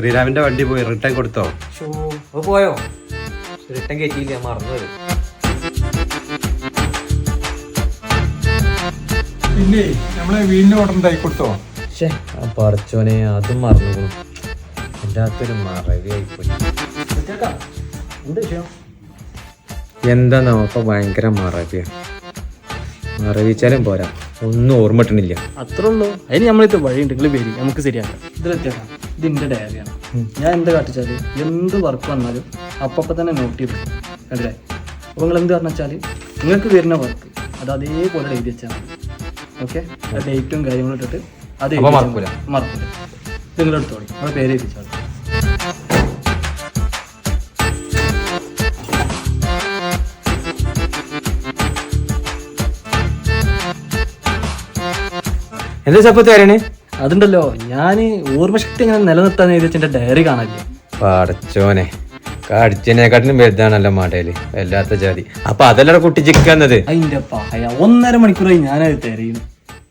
ശ്രീരാമിന്റെ വണ്ടി പോയി റിട്ടേൺ കൊടുത്തോ? പോയോ? റിട്ടേൺ കയറ്റിയില്ല മറന്നു വരും പിന്നെ നമ്മളെ വീടിന്റെ ഓർഡർ ഉണ്ടായി കൊടുത്തോ? ഷേ ആ പറച്ചോനെ അതും മറന്നു എല്ലാത്തൊരു മറവിയായിപ്പോയി എന്ത് നമുക്ക് ഭയങ്കര മറവിയ. മറവിച്ചാലും പോരാ. ഒന്നും ഓർമ്മട്ടണില്ല അത്രേ ഉള്ളൂ. അതിന് നമ്മളിത് വഴിയുണ്ട്. നിങ്ങൾ വരി നമുക്ക് ശരിയാക്കാം. ഇതിലെത്തിയാക്കാം. ഇത് എന്റെ ഡയറിയാണ് ഞാൻ എന്ത് കാട്ടിച്ചാൽ എന്ത് വർക്ക് വന്നാലും അപ്പം തന്നെ നോട്ട് ചെയ്തു അല്ലേ അപ്പോൾ നിങ്ങൾ എന്ത് പറഞ്ഞു വെച്ചാൽ നിങ്ങൾക്ക് വരുന്ന വർക്ക് അത് അതേപോലെ എഴുതി വെച്ചാൽ മതി. ഓക്കെ ആ ഡേറ്റും കാര്യങ്ങളും ഇട്ടിട്ട് അത് മറക്കില്ല എഴുതി മറക്കൂല? വെച്ചാൽ മതി. മറക്കൂല. നിങ്ങൾ പേര് എഴുതിച്ചാൽ. എന്താ ചപ്പത്ത് വരണേ അതുണ്ടല്ലോ ഞാൻ ഓർമ്മശക്തി എങ്ങനെ നിലനിർത്താൻ എഴുതി ഡയറി കാണല്ലേ പടച്ചോനെ കടിച്ചതിനെക്കാട്ടിലും വലുതാണല്ലോ മാടയിൽ വല്ലാത്ത ജാതി. അപ്പൊ അതല്ലട കുട്ടി ചിക്കുന്നത് അതിന്റെ പായ ഒന്നര മണിക്കൂറായി ഞാനത് തിരയുന്നു.